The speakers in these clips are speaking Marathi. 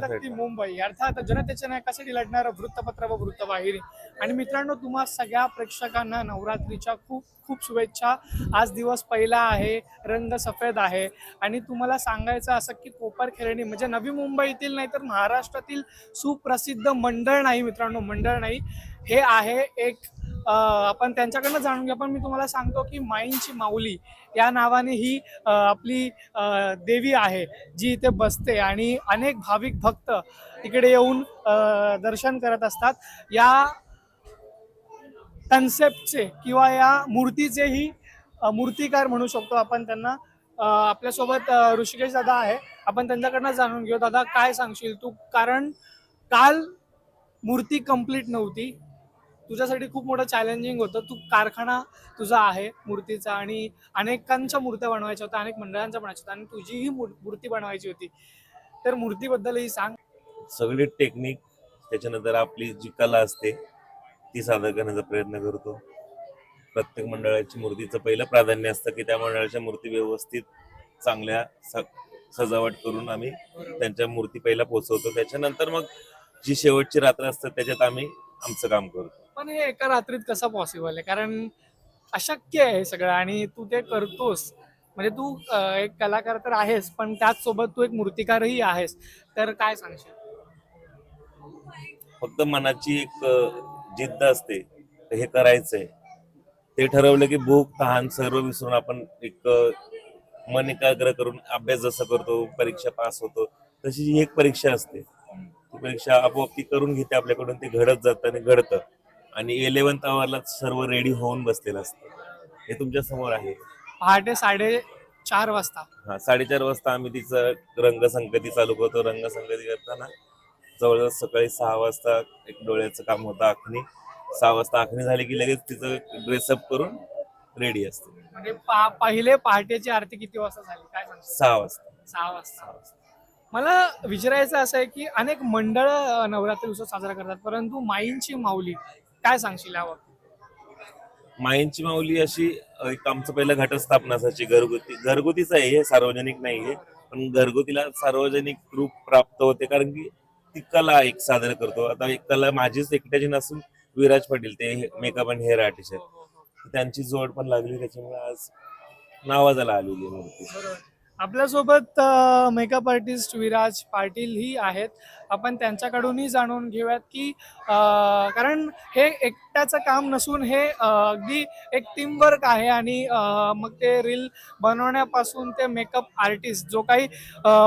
धगधगती मुंबई. अर्थात जनतेच्या नायकासाठी लढणारं वृत्तपत्र व वृत्तवाहिनी. आणि मित्रांनो तुम्हा सगळ्या प्रेक्षकांना नवरात्रीच्या खूप खूप शुभेच्छा. आज दिवस पहिला आहे रंग सफेद आहे. आणि तुम्हाला सांगायचं असं की कोपर खेळणी म्हणजे नवी मुंबईतील नाही तर महाराष्ट्रातील सुप्रसिद्ध मंडळ नाही मित्रांनो मंडळ नाही. हे आहे एक आपण त्यांच्याकडनं जाणून घ्या. पण मी तुम्हाला सांगतो की माईंची माऊली या नावाने ही आपली देवी आहे जी इथे बसते आणि अनेक भाविक भक्त इकडे येऊन दर्शन करत असतात. या कन्सेप्टचे किंवा या मूर्तीचेही मूर्तिकार म्हणू शकतो आपण त्यांना. आपल्यासोबत ऋषिकेश दादा आहे. आपण त्यांच्याकडनं जाणून घेऊ. दादा काय सांगशील तू? कारण काल मूर्ती कंप्लीट नव्हती. तुझ्यासाठी खूप मोठं चॅलेंजिंग होतं. तू कारखाना तुझा आहे मूर्तीचा आणि अनेकांच्या मूर्त्या बनवायच्या होत्या अनेक मंडळांच्या बनवायच्या होत्या आणि तुझीही मूर्ती बनवायची होती. तर मूर्तीबद्दलही सांग. सगळी टेक्निक त्याच्यानंतर आपली जी कला असते ती सादर करण्याचा प्रयत्न करतो. प्रत्येक मंडळाची मूर्तीचं पहिलं प्राधान्य असतं की त्या मंडळाच्या मूर्ती व्यवस्थित चांगल्या स- सजावट करून आम्ही त्यांच्या मूर्ती पहिला पोहोचवतो त्याच्यानंतर मग जी शेवटची रात्र असतं त्याच्यात आम्ही आमचं काम करतो. पण हे एका रात्रीत कसं पॉसिबल आहे? कारण अशक्य आहे हे सगळं आणि तू ते करतोस. म्हणजे तू एक कलाकार तर आहेस पण त्याच सोबत तू एक मूर्तिकारही आहेस. तर काय सांगशील? फक्त मनाची एक जिद्द असते हे करायचंय. ते ठरवलं की भूक तहान सर्व विसरून आपण एक मन एकाग्र करून अभ्यास जसा करतो परीक्षा पास होतो तशी ही एक परीक्षा असते ती परीक्षा आपोआप ती करून घेते आपल्याकडून ते घडत जातं आणि घडतं. आणि इलेव्हन्थ आवरला सर्व रेडी होऊन बसलेलं असतं. हे तुमच्यासमोर आहे. पहाटे साडे चार वाजता. हा साडेचार वाजता आम्ही तिचं रंगसंगती चालू करतो. रंगसंगती करताना जवळजवळ सकाळी सहा वाजता एक डोळ्याचं काम होतं आखणी. सहा वाजता आखणी झाली की लगेच तिचं ड्रेसअप करून रेडी असते. म्हणजे पा पहिले पहाटेची आरती किती वाजता झाली? काय सहा वाजता. सहा वाजता. मला विचारायचं असं आहे की अनेक मंडळ नवरात्री उत्सव साजरा करतात परंतु माईंची माऊली काय सांगशील यावर? माईंची माऊली अशी एक आमचं पहिलं घटस्थापना असायची घरगुती. घरगुतीच आहे हे सार्वजनिक नाहीये पण घरगुतीला सार्वजनिक रूप प्राप्त होते कारण की ती कला एक सादर करतो. आता एक कला माझीच एकट्याची नसून विराज पाटील ते मेकअप अँड हेअर आर्टिस्ट आहेत. त्यांची जोड पण लागली त्याच्यामुळे आज नावाजाला आलेली आहे मूर्ती. आपल्यासोबत मेकअप आर्टिस्ट विराज पाटील ही आहेत. आपण त्यांच्याकडूनही जाणून घेऊयात की कारण हे एकट्याचं काम नसून हे अगदी एक टीमवर्क आहे आणि मग ते रील बनवण्यापासून ते मेकअप आर्टिस्ट जो काही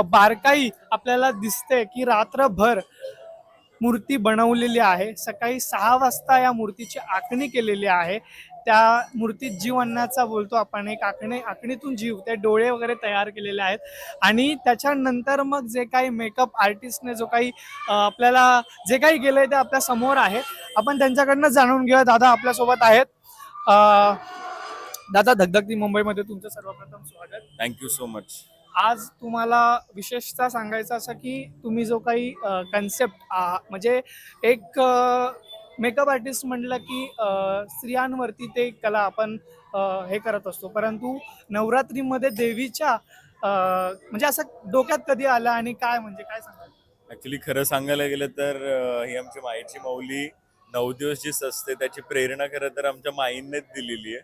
बारकाई आपल्याला दिसते की रात्रभर मूर्ती बनवलेली आहे. सकाळी सहा वाजता या मूर्तीची आखणी केलेली आहे. त्या मूर्तीत जीव आणण्याचा बोलतो आपण. एक आखणे आखणीतून जीव ते डोळे वगैरे तयार केलेले आहेत. आणि त्याच्यानंतर मग जे काही मेकअप आर्टिस्टने जो काही आपल्याला जे काही केलंय ते आपल्यासमोर आहे. आपण त्यांच्याकडनं जाणून घेऊया. दादा आपल्यासोबत आहेत. दादा धगधगती मुंबईमध्ये तुमचं सर्वप्रथम स्वागत. थँक्यू सो मच आज तुम्हाला विशेषतः सांगायचं असं की तुम्ही जो काही कन्सेप्ट म्हणजे एक मेकअप आर्टिस्ट म्हटलं की स्त्रियांवरती ते कला आपण हे करत असतो. परंतु नवरात्रीमध्ये देवीच्या म्हणजे असं डोक्यात कधी आलं आणि काय म्हणजे काय सांगाल? ऍक्च्युली खरं सांगायला गेलं तर ही आमची माईची माऊली नऊ दिवस जी सजते त्याची प्रेरणा खरं तर आमच्या माईंनेच दिलेली आहे.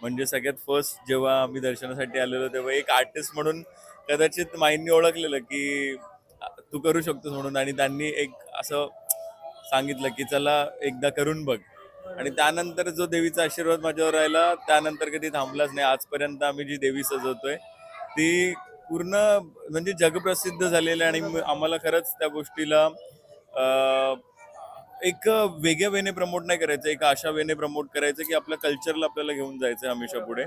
म्हणजे सगळ्यात फर्स्ट जेव्हा आम्ही दर्शनासाठी आलेलो तेव्हा एक आर्टिस्ट म्हणून कदाचित माईंनी ओळखलेलं की तू करू शकतोस म्हणून. आणि त्यांनी एक असं सांगितलं की चला एकदा करून बघ. आणि त्यानंतर जो देवीचा आशीर्वाद माझ्यावर राहिला त्यानंतर कधी थांबलाच नाही. आजपर्यंत आम्ही जी देवी सजवतोय ती पूर्ण म्हणजे जगप्रसिद्ध झालेलं आहे. आणि आम्हाला खरंच त्या गोष्टीला एक वेगळ्या वेने प्रमोट नाही करायचं एक अशा वेने प्रमोट करायचं की आपल्या कल्चरला आपल्याला घेऊन जायचं हमेशा पुढे.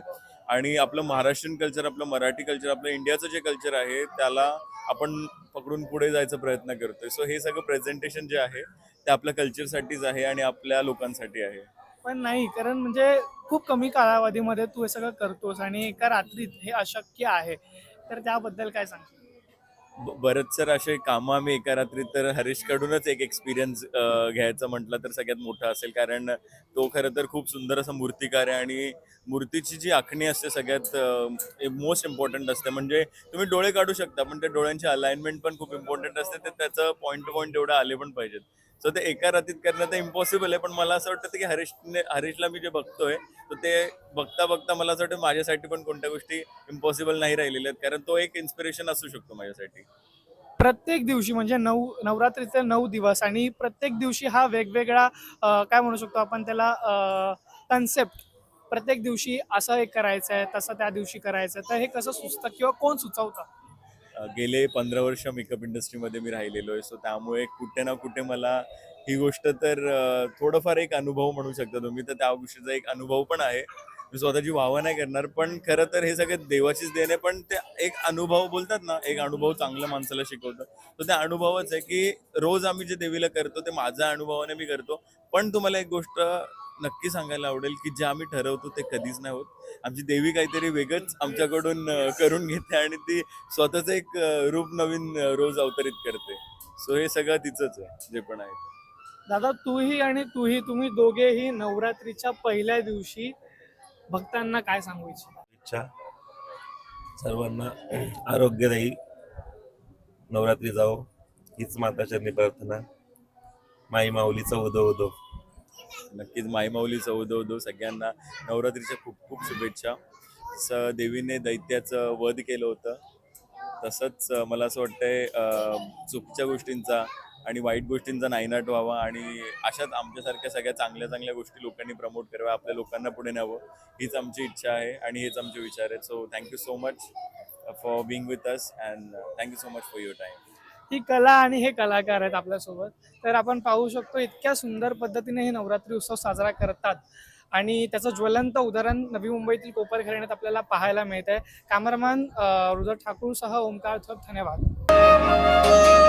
आणि आपलं महाराष्ट्रीयन कल्चर आपलं मराठी कल्चर आपलं इंडियाचं जे कल्चर आहे त्याला आपण पकडून पुढे जायचा प्रयत्न करतोय. सो हे सगळं प्रेझेंटेशन जे आहे ते आपल्या कल्चरसाठीच आहे आणि आपल्या लोकांसाठी आहे. पण नाही कारण म्हणजे खूप कमी कालावधीमध्ये तू हे सगळं करतोस आणि एका रात्रीत हे अशक्य आहे. तर त्याबद्दल काय सांगशील? बरेच सर असे कामं आम्ही एका रात्री तर हरीशकडूनच एक एक्सपिरियन्स घ्यायचं म्हटलं तर सगळ्यात मोठा असेल. कारण तो खरं तर खूप सुंदर असा मूर्तिकार आहे आणि मूर्तीची जी आखणी असते सगळ्यात मोस्ट इम्पॉर्टंट असते. म्हणजे तुम्ही डोळे काढू शकता पण त्या डोळ्यांची अलाइनमेंट पण खूप इम्पॉर्टंट असते. ते त्याचं पॉईंट टू पॉईंट एवढं आले पण पाहिजेत. सो ते एका रातीत करणं तर इम्पॉसिबल आहे पण मला असं वाटतं की हरीशने हरीशला मी जे बघतोय तर ते बघता बघता मला असं वाटतं माझ्यासाठी पण कोणत्या गोष्टी इम्पॉसिबल नाही राहिलेल्या आहेत. कारण तो एक इन्स्पिरेशन असू शकतो माझ्यासाठी. प्रत्येक दिवशी म्हणजे नऊ नवरात्रीचे नऊ दिवस आणि प्रत्येक दिवशी हा वेगवेगळा काय म्हणू शकतो आपण त्याला कन्सेप्ट प्रत्येक दिवशी असं एक करायचं आहे तसं त्या दिवशी करायचं आहे तर हे कसं सुचतं किंवा कोण सुचवतं? गेले पंधरा वर्ष मेकअप इंडस्ट्रीमध्ये मी राहिलेलो आहे. सो त्यामुळे कुठे ना कुठे मला ही गोष्ट तर थोडंफार एक अनुभव म्हणू शकता तुम्ही. तर त्या गोष्टीचा एक अनुभव पण आहे. मी स्वतःची वाहवा नाही करणार पण खरं तर हे सगळं देवाचीच देणे पण ते एक अनुभव बोलतात ना एक अनुभव चांगलं माणसाला शिकवतं. तर त्या अनुभवच आहे की रोज आम्ही जे देवीला करतो ते माझ्या अनुभवाने मी करतो. पण तुम्हाला एक गोष्ट नक्की सांगायला आवडेल की जे आम्ही ठरवतो ते कधीच नाही होत. आमची देवी काहीतरी वेगळंच आमच्याकडून करून घेते आणि ती स्वतःच एक रूप नवीन रोज अवतरित करते. सो हे सगळं तिचंच आहे जे पण आहे. दादा तूही आणि तूही तुम्ही दोघेही नवरात्रीच्या पहिल्या दिवशी भक्तांना काय सांगू इच्छिता? इच्छा. सर्वांना आरोग्यदायी नवरात्री जाओ हीच माताचरणी प्रार्थना माई माऊलीचा उदो उदो. नक्कीच माईमाऊलीचं उदो उदो सगळ्यांना नवरात्रीच्या खूप खूप शुभेच्छा. स देवीने दैत्याचं वध केलं होतं. तसंच मला असं वाटतंय चुकीच्या गोष्टींचा आणि वाईट गोष्टींचा नायनाट व्हावा आणि अशाच आमच्यासारख्या सगळ्या चांगल्या चांगल्या गोष्टी लोकांनी प्रमोट कराव्या आपल्या लोकांना पुढे न्यावं हीच आमची इच्छा आहे आणि हेच आमचे विचार आहेत. So thank you so much for being with us and thank you so much for your time ही कला आणि हे कलाकार आहेत आपल्यासोबत. तर आपण पाहू शकतो इतक्या सुंदर पद्धतीने हे नवरात्री उत्सव साजरा करतात. आणि त्याचं ज्वलंत उदाहरण नवी मुंबईतील कोपर आपल्याला पाहायला मिळत आहे कॅमेरामॅन रुद्र ठाकूरसह ओमकार थोप धन्यवाद.